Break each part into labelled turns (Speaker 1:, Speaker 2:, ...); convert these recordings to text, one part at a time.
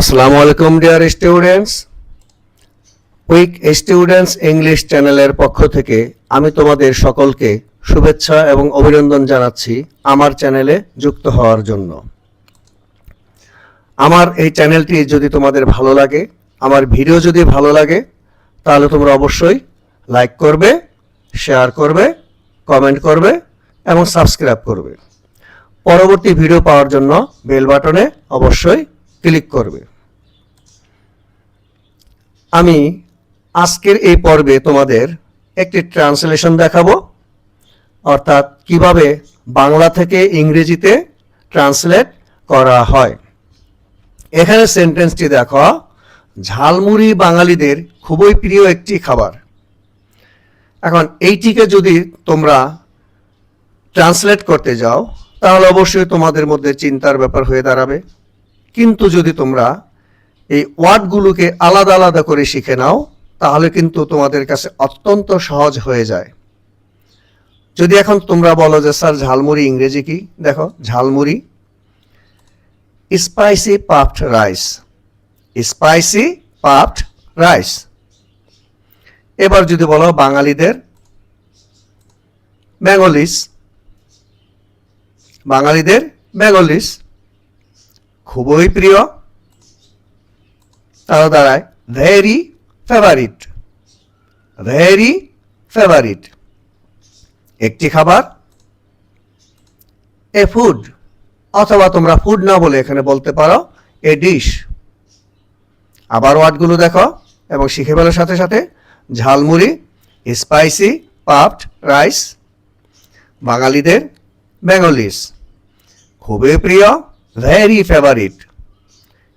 Speaker 1: আসসালামু আলাইকুম dear students weak students English চ্যানেলের পক্ষ থেকে আমি তোমাদের সকলকে শুভেচ্ছা এবং অভিনন্দন জানাচ্ছি আমার চ্যানেলে যুক্ত হওয়ার জন্য। আমার এই চ্যানেলটি যদি তোমাদের ভালো লাগে, আমার ভিডিও যদি ভালো লাগে, তাহলে তোমরা অবশ্যই লাইক করবে শেয়ার করবে কমেন্ট করবে এবং সাবস্ক্রাইব করবে। পরবর্তী ভিডিও পাওয়ার জন্য বেল বাটনে অবশ্যই ক্লিক করবে। আমি আজকের এই পর্বে তোমাদের একটি ট্রান্সলেশন দেখাবো। অর্থাৎ কীভাবে বাংলা থেকে ইংরেজিতে ট্রান্সলেট করা হয়। এখানে সেন্টেন্সটি দেখো, ঝালমুড়ি বাঙালিদের খুবই প্রিয় একটি খাবার। এখন এইটিকে যদি তোমরা ট্রান্সলেট করতে যাও, তাহলে অবশ্যই তোমাদের মধ্যে চিন্তার ব্যাপার হয়ে দাঁড়াবে। কিন্তু যদি তোমরা এই ওয়ার্ডগুলোকে আলাদা আলাদা করে শিখে নাও, তাহলে কিন্তু তোমাদের কাছে অত্যন্ত সহজ হয়ে যায়। যদি এখন তোমরা বলো যে, স্যার, ঝালমুড়ি ইংরেজি কি? দেখো, jhalmuri, spicy puffed rice, spicy puffed rice. এবার যদি বলো বাঙালিদের, বেঙ্গলিস বাঙালিদের বেঙ্গলিস খুবই প্রিয়। তাহলে দাঁড়ায় ভেরি ফেভারিট ভেরি ফেভারিট একটি খাবার এ ফুড অথবা তোমরা ফুড না বলে এখানে বলতে পারো এ ডিশ আবার ওয়ার্ডগুলো দেখো, এবং শিখে ফেলার সাথে সাথে। ঝালমুড়ি স্পাইসি পাফড রাইস বাঙালিদের বেঙ্গলিস। খুবই প্রিয়। Very favourite.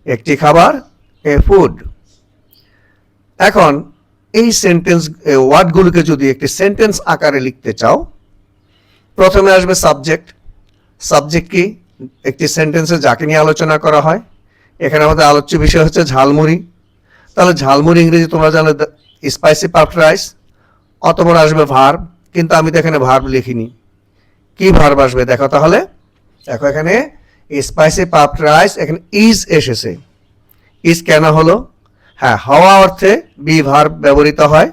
Speaker 1: একটি খাবার, এ ফুড এখন, এই সেন্টেন্স ওয়ার্ডগুলোকে যদি একটি সেন্টেন্স আকারে লিখতে চাও, প্রথমে আসবে সাবজেক্ট সাবজেক্ট কি? একটি সেন্টেন্সে যাকে নিয়ে আলোচনা করা হয়। এখানে আমাদের আলোচ্য বিষয় হচ্ছে ঝালমুড়ি। তাহলে ঝালমুড়ি ইংরেজি তোমরা জানো স্পাইসি পাফড রাইস অতপর আসবে ভার্ব কিন্তু আমি তো এখানে ভার্ব লিখিনি। কি ভার্ব আসবে? দেখো তাহলে। দেখো এখানে স্পাইসি পাফড রাইস এখানে ইজ এসেছে। ইজ কেন হলো? হ্যাঁ হওয়া অর্থে বি ভার্ব ব্যবহৃত হয়।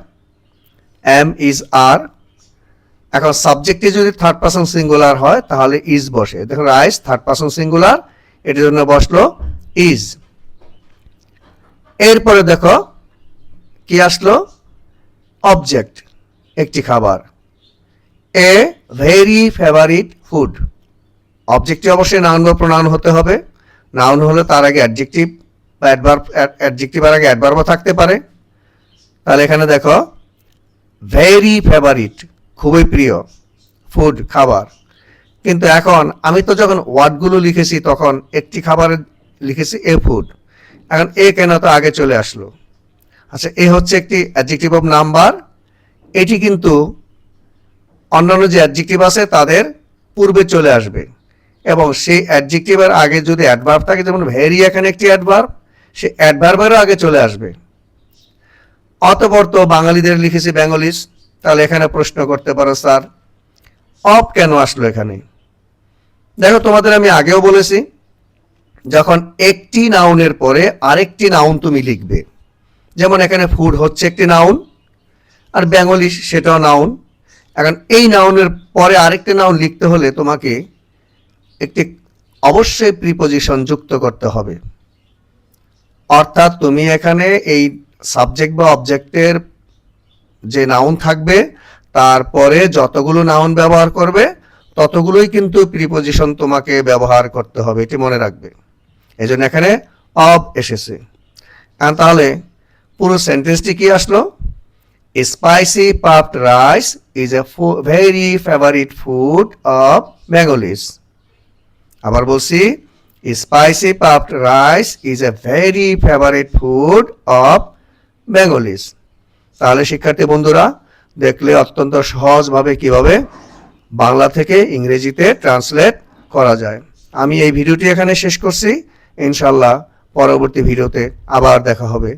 Speaker 1: Am is are. এখন সাবজেক্টে যদি থার্ড পার্সন সিঙ্গুলার হয়, তাহলে ইজ বসে। দেখুন, রাইস থার্ড পার্সন সিঙ্গুলার এটির জন্য বসল ইজ। এরপরে দেখো, কি আসলো? অবজেক্ট, একটি খাবার। A very favourite food. অবজেক্টটি অবশ্যই নাউন বা প্রোনাউন হতে হবে। নাউন হলে তার আগে অ্যাডজেক্টিভ বা অ্যাডভার্ব অ্যাডজেক্টিভের আগে অ্যাডভার্বও থাকতে পারে। তাহলে এখানে দেখো ভেরি ফেভারিট খুবই প্রিয় ফুড খাবার। কিন্তু এখন আমি তো যখন ওয়ার্ডগুলো লিখেছি তখন একটি খাবারের লিখেছি এ ফুড এখন এ কেন তো আগে চলে আসলো? আচ্ছা এ হচ্ছে একটি অ্যাডজেক্টিভ অফ নাম্বার এটি কিন্তু অন্যান্য যে অ্যাডজেক্টিভ আছে তাদের পূর্বে চলে আসবে। এবং সেই অ্যাডজেক্টিভের আগে যদি অ্যাডভার্ব থাকে, যেমন ভেরি এখানে একটি অ্যাডভার্ব সে অ্যাডভার্বেরও আগে চলে আসবে। অতপর তো বাঙালিদের লিখেছি বেঙ্গলিস তাহলে এখানে প্রশ্ন করতে পারো, স্যার অফ কেন আসলো এখানে? দেখো, তোমাদের আমি আগেও বলেছি, যখন একটি নাউনের পরে আরেকটি নাউন তুমি লিখবে, যেমন এখানে ফুড হচ্ছে একটি নাউন আর বেঙ্গলি সেটাও নাউন এখন এই নাউনের পরে আরেকটি নাউন লিখতে হলে তোমাকে একটি অবশ্যই প্রিপোজিশন যুক্ত করতে হবে। অর্থাৎ তুমি এখানে এই সাবজেক্ট বা অবজেক্টের যে নাউন থাকবে, তারপরে যতগুলো নাউন ব্যবহার করবে, ততগুলোই কিন্তু প্রিপোজিশন তোমাকে ব্যবহার করতে হবে, এটি মনে রাখবে। এই জন্য এখানে অব এসেছে। তাহলে পুরো সেন্টেন্সটি কি আসলো? Spicy puffed rice is a very favourite food of Bengalis আবার বলছি spicy puffed rice is a very favourite food of Bengalis তাহলে শিক্ষার্থী বন্ধুরা, দেখলে অত্যন্ত সহজভাবে কীভাবে বাংলা থেকে ইংরেজিতে ট্রান্সলেট করা যায়। আমি এই ভিডিওটি এখানে শেষ করছি। ইনশাল্লাহ পরবর্তী ভিডিওতে আবার দেখা হবে।